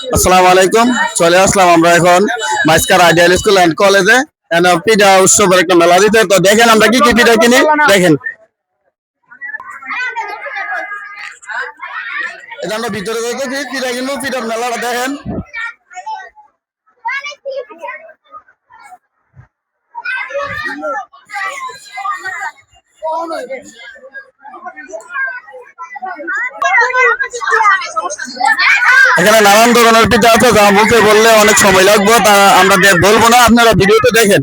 আসসালামু আলাইকুম। চলে আসলাম আমরা এখন মাইস্কার আইডিয়াল স্কুল অ্যান্ড কলেজে পিঠা উৎসবের একটা মেলা দিতে। তো দেখেন আমরা কি কি পিঠা কিনি? দেখেন। এটা আমরা ভিতরে যাইতেছি পিঠা কিনবো পিঠার মেলাটা দেখেন। এখানে নানান ধরনের পিঠা আছে যা মুখে বললে অনেক সময় লাগবে তা আমরা বলব না আপনারা ভিডিওতে দেখেন।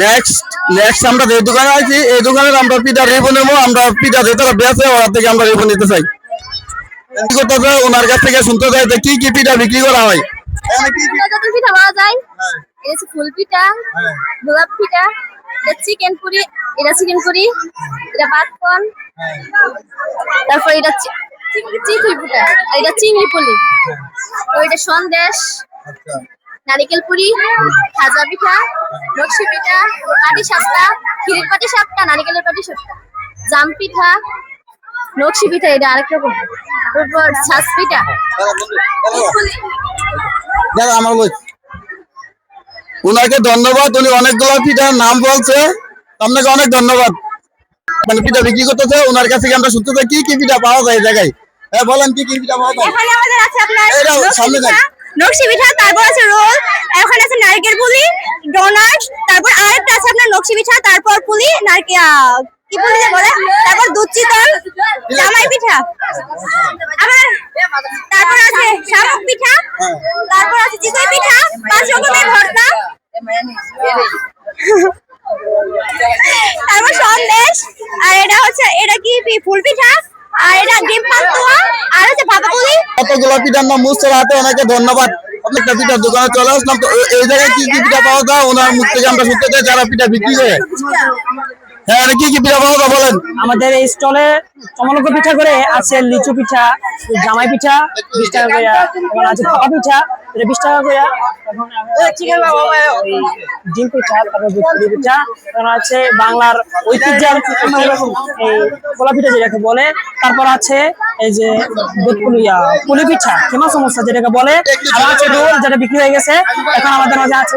নেক্সট নেক্সট আমরা যে দোকানে আছি এই দোকানের আমরা পিঠা রিবো নেব আমরা পিঠা যেটা বেছে ওর থেকে আমরা রিবো নিতে চাই। ওনার কাছ থেকে শুনতে চাই যে কি কি পিঠা বিক্রি করা হয়। এখানে কি কি- যত পিঠা পাওয়া যায়। এটা ফুল পিঠা গোলাপ পিঠা এটা চিকেন পুরি এটা চিকেন পুরি এটা বাতকন তারপর এটা চি- চি- আর এটা চিংড়ি পুলি। তো সন্দেশ নারিকেল পুরি খাজা পিঠা নকশি পিঠা পাটি সাপটা ক্ষীরের পাটি সাপটা নারিকেলের পাটি সাপটা। জাম পিঠা নকশি পিঠা এটা আরেক রকম। তারপর ছাস পিঠা। পুলি দাদা আমার বল ওনাকে ধন্যবাদ উনি অনেকগুলো পিঠার নাম বলছে। আপনাকে অনেক ধন্যবাদ। মানে পিঠা বিক্রি করতেছে ওনার কাছে আমরা শুনতে চাই কি কি পিঠা পাওয়া যায় জায়গায়? হ্যাঁ বলেন কি কি পিঠা পাওয়া যায় এখানে আমাদের আছে আপনার এটা সামনে পিঠা নকশি পিঠা তারপর আছে রোল ওখানে আছে নারকেল পুলি ডোনাট তারপর আরেকটা আছে আপনার নকশি পিঠা তারপর পুলি নারকেল কি পুলি যে বলে? তারপর দুধ চিতল জামাই পিঠা। আবার তারপর আছে শামুক পিঠা তারপর আছে চিতই পিঠা পাঁচ রকমের ভর্তা। তারপর সন্দেশ আর এটা হচ্ছে এটা কি ফুল পিঠা? আর এটা ডিম পান্তুয়া। আর হচ্ছে ভাপা পুলি কতগুলো পিঠার নাম মুস্তার হাতে ওনাকে ধন্যবাদ। অনেকটা পিঠার দোকানে চলে আসলাম তো এই- এই জায়গায় কি কি পিঠা পাওয়া যায়? ওনার মুখ থেকে আমরা শুনতে চাই যারা পিঠা বিক্রি করে। হ্যাঁ কি কি পিঠা পাওয়া যায় বলেন? আমাদের এই স্টলে চমলক পিঠা করে আছে লিচু পিঠা জামাই পিঠা বিশ টাকা করে আছে ভাপা পিঠা। এটা বিশ টাকা করে। ওই ডিম পিঠা, তারপর দুধ পিঠা এখন আছে বাংলার ঐতিহ্যের এই গোলা পিঠা যেটাকে বলে, তারপর আছে এই যে পুলি পিঠা কিমা সমস্যা যেটাকে বলে। আর আছে রোল যেটা বিক্রি হয়ে গেছে। এখন আমাদের মাঝে আছে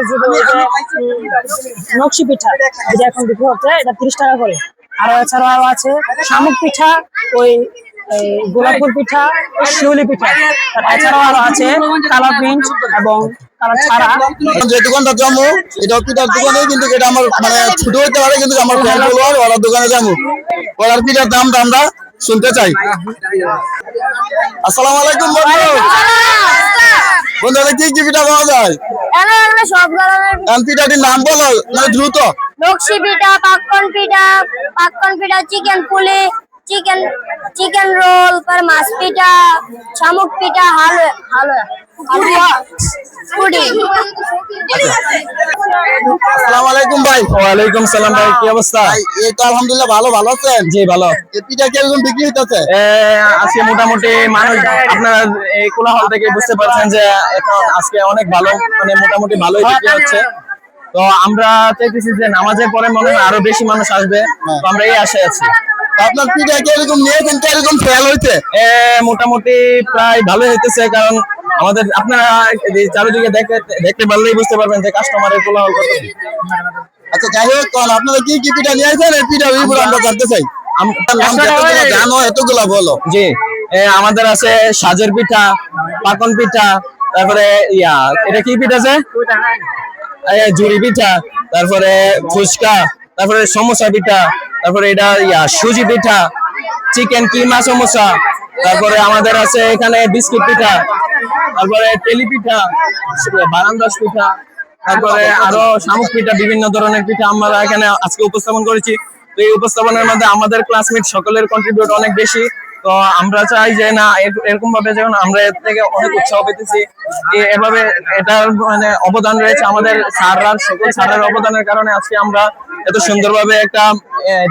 নকশি পিঠা, যেটা এখন বিক্রি হচ্ছে, এটা তিরিশ টাকা করে। আর এছাড়াও আছে শামুক পিঠা, ওই গোলাপুর পিঠা শিউলি পিঠা। এছাড়াও আরও আছে কালা পিঞ্চ এবং কালা ছাড়া। যে দোকানটা যাব এটা পিঠার দোকানে কিন্তু এটা আমার মানে ছোট হইতে পারে কিন্তু আমার ফ্রেন্ড ফলোয়ার ওরা দোকানে যাব। ওরার পিঠার দামটা আমরা শুনতে চাই। আসসালামু আলাইকুম বন্ধু। কি কি পিঠা পাওয়া যায়? সব ধরনের পিঠাটির নাম বলো মানে দ্রুত। নকশি পিঠা পাক্কন পিঠা পাক্কন পিঠা চিকেন পুলি চিকেন চিকেন রোল পর মাছ পিঠা শামুক পিঠা হালুয়া হালুয়া হালুয়া পুডি আসসালামু আলাইকুম ভাই। ওয়ালাইকুম সালাম ভাই কি অবস্থা? ভাই এই তো আলহামদুলিল্লাহ ভালো ভালো আছেন? জি ভালো। এই পিঠা কীরকম বিক্রি হইতেছে? এ, আজকে মোটামুটি মানুষ আপনারা এই কোলাহল থেকে বুঝতে পারছেন যে এখন আজকে অনেক ভালো মানে মোটামুটি ভালোই বিক্রি হচ্ছে। তো আমরা চাইতেছি যে নামাজের পরে মনে হয় আরও বেশি মানুষ আসবে। তো আমরা এই আশায় আছি। আপনার পিঠা কীরকম নিয়েছেন কীরকম এ, মোটামুটি প্রায় ভালোই হইতেছে কারণ আমাদের আপনারা চারিদিকে দেখতে দেখতে পারলেই বুঝতে পারবেন যে কাস্টমারের কোলাহল কত। আচ্ছা যাই হোক আপনারা কি কি পিঠা নিয়ে আসেন এই পিঠা আমরা জানতে চাই। জানো এতগুলো বলো। জি আমাদের আছে সাজের পিঠা পাকন পিঠা তারপরে ইয়া এটা কি পিঠা আছে জুড়ি পিঠা তারপরে ফুচকা তারপরে সমোসা পিঠা তারপরে এটা ইয়া, সুজি পিঠা চিকেন কিমা, সমোসা। তারপরে আমাদের আছে এখানে বিস্কুট পিঠা, তারপরে তেলি পিঠা বারান্দাস পিঠা, তারপরে আরও শামুক পিঠা, বিভিন্ন ধরনের পিঠা আমরা এখানে আজকে উপস্থাপন করেছি। তো এই উপস্থাপনের মধ্যে আমাদের ক্লাসমেট সকলের কন্ট্রিবিউট অনেক বেশি। তো আমরা চাই যে না, এর- এরকম ভাবে যেমন আমরা এর থেকে অনেক উৎসাহ পেতেছি। এভাবে এটার মানে অবদান রয়েছে আমাদের স্যাররা, সকল স্যারের অবদানের কারণে আজকে আমরা এত সুন্দরভাবে একটা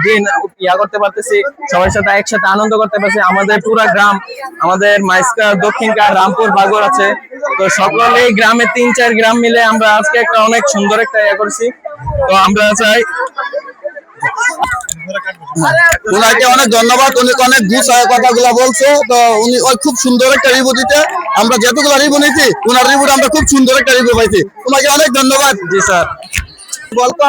দিন ইয়া করতে পারতেছি সবার সাথে একসাথে আনন্দ করতে পারছি আমাদের পুরা গ্রাম আমাদের মাইস্কা দক্ষিণকার রামপুর বাগর আছে। তো সকলেই গ্রামে তিন চার গ্রাম মিলে আমরা আজকে একটা অনেক সুন্দর একটা ইয়া করছি। তো আমরা চাই উনাকে অনেক ধন্যবাদ উনি অনেক গুছায় কথাগুলো বলছে। তো উনি ওই খুব সুন্দর একটা রিভিউ দিতে। আমরা যতগুলো রিভিউ নিয়েছি উনার রিভিউটা আমরা খুব সুন্দর একটা রিভিউ পাইছি। তোমাকে অনেক ধন্যবাদ। জি স্যার। বলতে